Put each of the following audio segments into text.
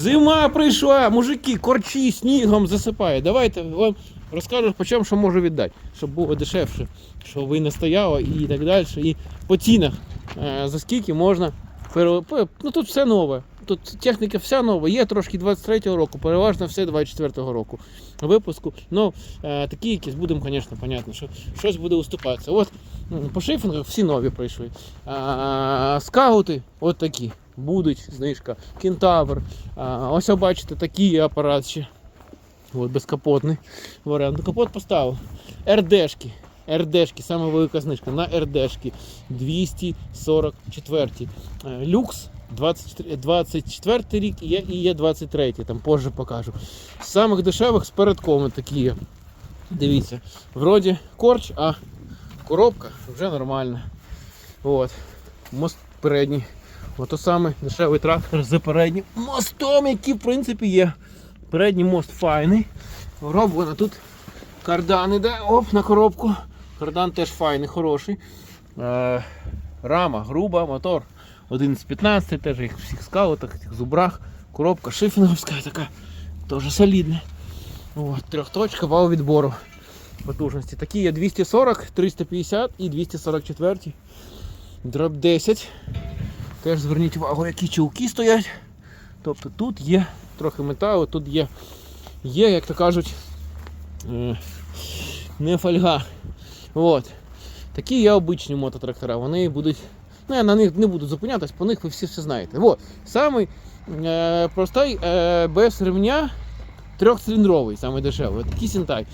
Зима прийшла, мужики, корчі снігом засипає. Давайте вам розкажу, по чому що можу віддати, щоб було дешевше, щоб ви не стояло і так далі. І по цінах, е, за скільки можна. Ну тут все нове. Тут техніка вся нова. Є трошки 23-го року, переважно все 24-го року випуску. Ну, е, такі якісь будемо, звісно, понятно, що щось буде уступатися. От по шифінгах всі нові прийшли. А, скаути, от такі. Будуть знижка. Кентавр. А, ось бачите, такий апарат ще. От, безкапотний варіант. Ну, Капот поставив. РДшки. РДшки, саме велика знижка на РДшки 244. Е, Люкс 24, 24 рік і є, і є 23, там позже покажу. З самих дешевих з передкоми такі є. Дивіться, вроді корч, а коробка вже нормальна. От. Мост передній. Ото саме дешевий трактор з переднім мостом, який в принципі є. Передній мост файний. Роблено тут кардан іде, оп, на коробку. Кардан теж файний, хороший. Е, рама, груба, мотор 1115, теж їх всіх скаутах, цих зубрах. Коробка шифінговська така, теж солідна. От, трьохточка вал відбору потужності. Такі є 240, 350 і 244. Дроб 10. Теж зверніть увагу, які чулки стоять. Тобто тут є трохи металу, тут є, є як то кажуть, е, не фольга. От. Такі є обичні мототрактора. Вони будуть. Ну, я на них не буду зупинятись, по них ви всі все знаєте. От. Самий е, простий е, без ремня трьохциліндровий, самий дешевий. Такий сінтай.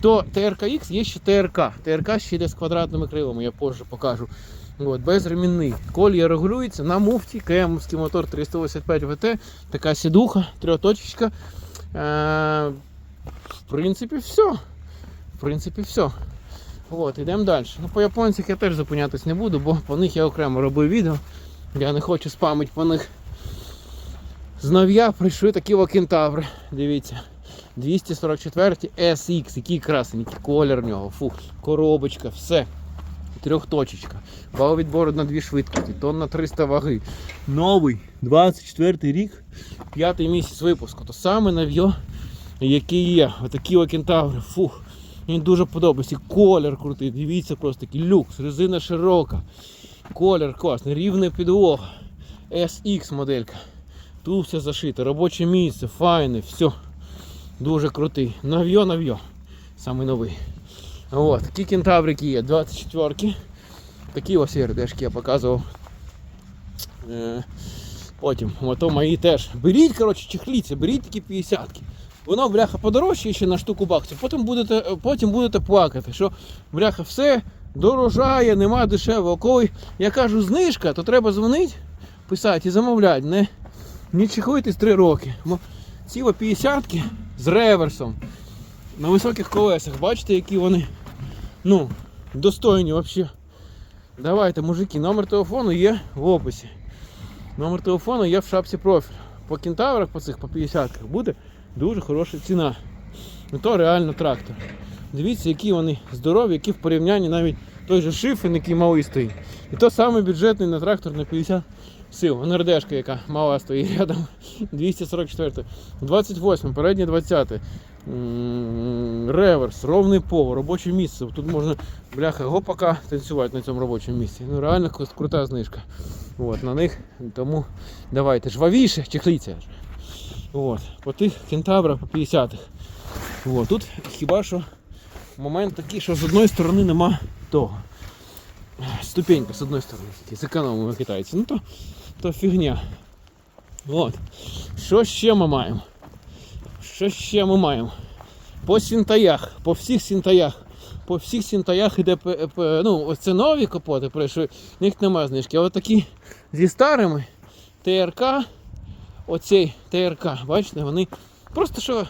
То ТРКХ є ще ТРК. ТРК ще йде з квадратними крилами, я позже покажу. От, безремінний. Колія регулюється на муфті, КМовський мотор 385 ВТ, така сідуха, трьохточечка. Е, в принципі, все. В принципі, все. От, ідемо далі. Ну, по японцях я теж зупинятись не буду, бо по них я окремо робив відео. Я не хочу спамити по них. З нов'я прийшли такі кентаври. Дивіться. 244 SX, який красенький, колір в нього, фу, коробочка, все. Трьохточечка. Відбору на дві швидкості, тонна 300 ваги. Новий 24 рік, п'ятий місяць випуску. То саме нав'йо, який є. Отакі о кентаври. Фух. Мені дуже подобається. Колір крутий. Дивіться просто такий люкс, резина широка. Колір класний, рівна підлога. SX моделька. Тут все зашито, робоче місце, файне, все. Дуже крутий. Нав'йо, нав'йо. Самий новий. От, такі кентаврики є, 24-ки. Такі ось РДшки я показував. Е, потім, ото мої теж. Беріть, коротше, чехліться, беріть такі 50-ки. Воно, бляха, подорожче ще на штуку баксів. Потім будете, потім будете плакати, що бляха, все дорожає, нема дешевого. Коли я кажу знижка, то треба дзвонити, писати і замовляти. Не, не чехуйтесь 3 роки. Бо ці 50-ки з реверсом на високих колесах, бачите, які вони ну, достойні взагалі. Давайте, мужики, номер телефону є в описі. Номер телефону є в шапці профілю. По кентаврах, по цих по 50-ках буде дуже хороша ціна. Ну то реально трактор. Дивіться, які вони здорові, які в порівнянні навіть той же шифен, який малий стоїть. І то саме бюджетний на трактор на 50 сил. НРДшка, яка мала стоїть рядом. 244. 28, переднє 20. Реверс, ровний пол, робоче місце. Тут можна бляха гопака танцювати на цьому робочому місці. Ну реально крута знижка. От, на них. Тому давайте жвавіше, чехліться. От, по тих кентаврах по 50-х. От, тут хіба що момент такий, що з одної сторони нема того. Ступенька з одної сторони, тільки зекономили китайці. Ну то, то фігня. От. Що ще ми маємо? Що ще ми маємо? По сінтаях, по всіх сінтаях. По всіх сінтаях іде п- ну, ось нові капоти прийшли, в них немає знижки. А такі зі старими ТРК, оцей ТРК, бачите, вони просто що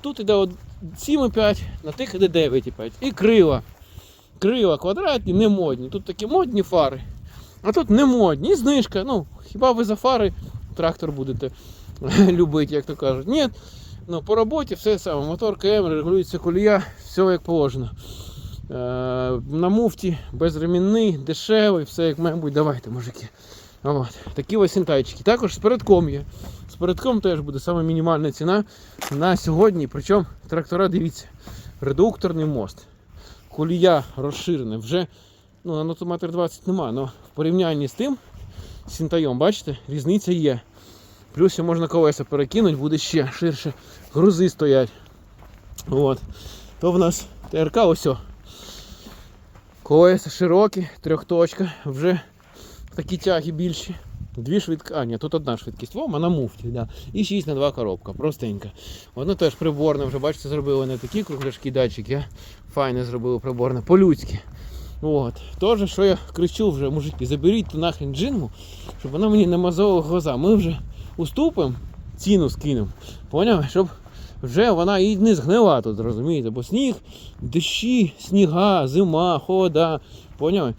тут іде 7,5, на тих іде 9,5. І крила. Крила квадратні, не модні. Тут такі модні фари. А тут не модні. І знижка. Ну, хіба ви за фари трактор будете любити, як то кажуть. Ні. Ну, по роботі все саме. Мотор КМ, регулюється колія, все як положено. Е, на муфті безремінний, дешевий, все як має бути. Давайте, мужики. От. Такі ось синтайчики. Також з передком є. З передком теж буде саме мінімальна ціна на сьогодні. Причому трактора, дивіться, редукторний мост. Колія розширена. Вже ну, на нотометр 20 немає, але в порівнянні з тим синтайом, бачите, різниця є. Плюс ще можна колеса перекинути, буде ще ширше. Грузи стоять. От. То в нас ТРК ось. Колеса широкі, трьохточка, вже такі тяги більші. Дві швидкі, а ні, тут одна швидкість, Вома на муфті, да. І 6 на 2 коробка, простенька. Воно теж приборне, вже бачите, зробили не такі кругляшкі датчики, а файне зробили приборне, по-людськи. От. Тож, що я кричу вже, мужики, заберіть ту нахрен джинму, щоб вона мені не мазала глаза. Ми вже уступимо, ціну скинемо. Поняв? Щоб вже вона і не згнила тут, розумієте? Бо сніг, дощі, сніга, зима, холода. Поняли?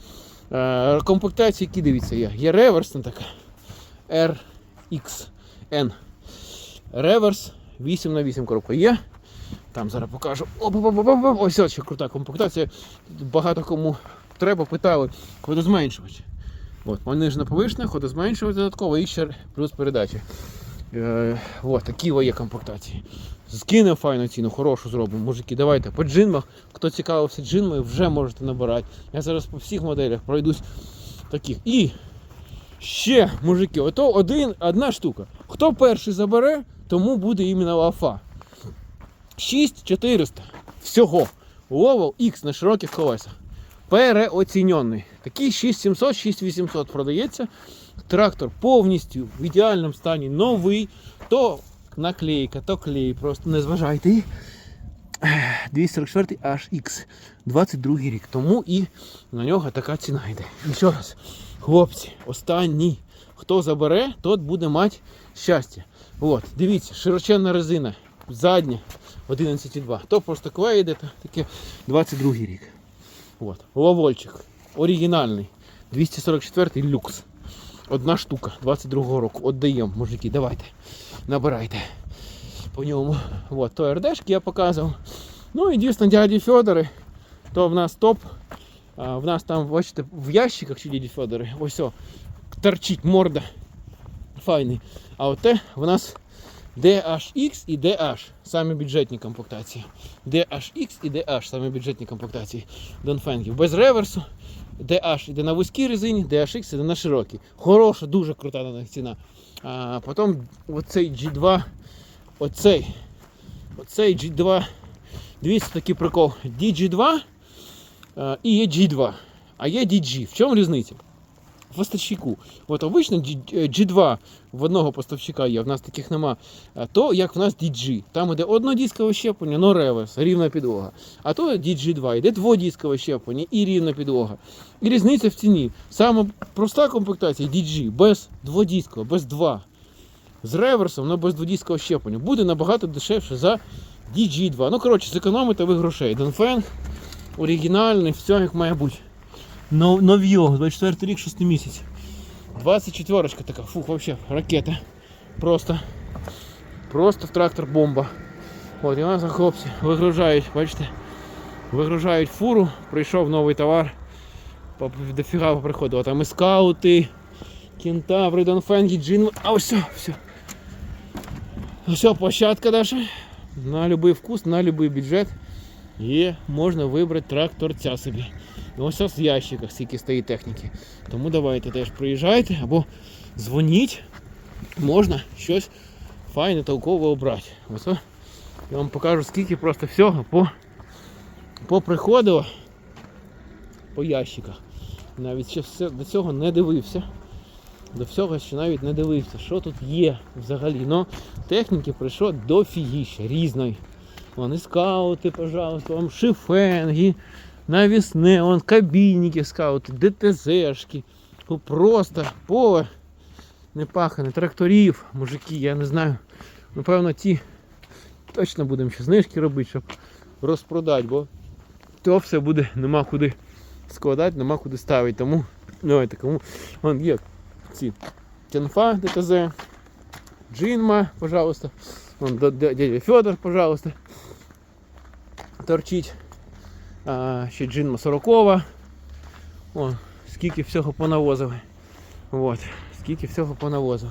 Е, комплектації, які дивіться, є. Є реверсна така. RXN. Реверс 8 на 8 коробка є. Там зараз покажу. Ось ще крута комплектація. Багато кому треба, питали. Ходозменшувач. От, понижена повишена, ходозменшувач додатково і ще плюс передача. Е, от, такі є комплектації. Скинемо файну ціну, хорошу зробимо. Мужики, давайте по джинмах. Хто цікавився джинмою, вже можете набирати. Я зараз по всіх моделях пройдусь таких. І ще, мужики, ото один, одна штука. Хто перший забере, тому буде іменно лафа. 6400 всього. Ловол X на широких колесах. Переоцінений. Такий 6700, 6800 продається. Трактор повністю в ідеальному стані, новий. То наклейка, то клей, просто не зважайте. І 244 HX, 22 рік. Тому і на нього така ціна йде. І ще раз, хлопці, останній. Хто забере, тот буде мати щастя. От, дивіться, широченна резина, задня 11,2. То просто клей йде, таке 22 рік. От. Ловольчик. Оригінальний. 244 люкс. Одна штука 22-го року. Отдаємо, мужики, давайте. Набирайте по ньому. От, то РДшки я показував. Ну і дійсно дяді Федори. То в нас топ. А, в нас там, бачите, в ящиках чи дяді Федори. Ось о, торчить морда. Файний. А оте в нас DHX і DH. Самі бюджетні комплектації. DHX і DH, самі бюджетні комплектації Донфенгів. Без реверсу. DH йде на вузькій резині, DHX йде на широкій. Хороша, дуже крута на них ціна. А потім оцей G2, оцей, оцей G2. Дивіться такий прикол. DG2 а, і є G2, а є DG. В чому різниця? Поставщику. От обично G- G2 в одного поставщика є, в нас таких нема. То як в нас DG. Там іде однодіскове щеплення, но реверс, рівна підлога. А то DG2 йде дводіскове щеплення і рівна підлога. І різниця в ціні. Саме проста комплектація DG без дводіскового, без 2. З реверсом, але без дводіскового щеплення. Буде набагато дешевше за DG2. Ну, коротше, зекономите ви грошей. Донфенг, оригінальний, все як має бути. Но- Нов'йо, 24 рік, 6 місяць. 24 така, фух, вообще ракета. Просто. Просто трактор бомба. От, і нас хлопці вигружають, бачите, вигружають фуру, прийшов новий товар. Дофіга приходило. Там і скаути, кентаври, донфенги, джин. А все, все. Все, площадка наша. На будь-який вкус, на будь-який бюджет. Є, можна вибрати тракторця собі. І ось ось в ящиках стільки стоїть техніки. Тому давайте теж приїжджайте або дзвоніть. Можна щось файне, толкове обрати. Ось я вам покажу, скільки просто всього по, поприходило по ящиках. Навіть ще все, до цього не дивився. До всього ще навіть не дивився, що тут є взагалі. Ну, техніки прийшло до фігіща різної. Вон і скаути, пожалуйста, вам шифенги, навісне, вон кабінники скаути, ДТЗшки. Ну просто поле не пахане, тракторів, мужики, я не знаю. Напевно, ті точно будемо ще знижки робити, щоб розпродати, бо то все буде, нема куди складати, нема куди ставити. Тому давайте кому. Вон є ці Тенфа ДТЗ, Джинма, пожалуйста. Вон дядя Федор, пожалуйста. Торчить. Ще Джинма 40. О, скільки всього понавозили. От. скільки всього понавозив.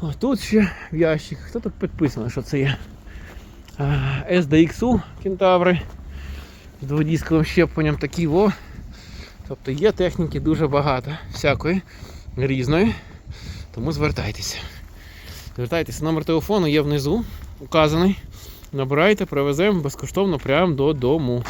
О, тут ще в ящик. Хто тут підписано, що це є? А, SDXU кентаври з дводісковим щепленням такі во. Тобто є техніки дуже багато, всякої, різної. Тому звертайтеся. Звертайтеся, номер телефону є внизу, указаний. Набирайте, привеземо безкоштовно прямо додому.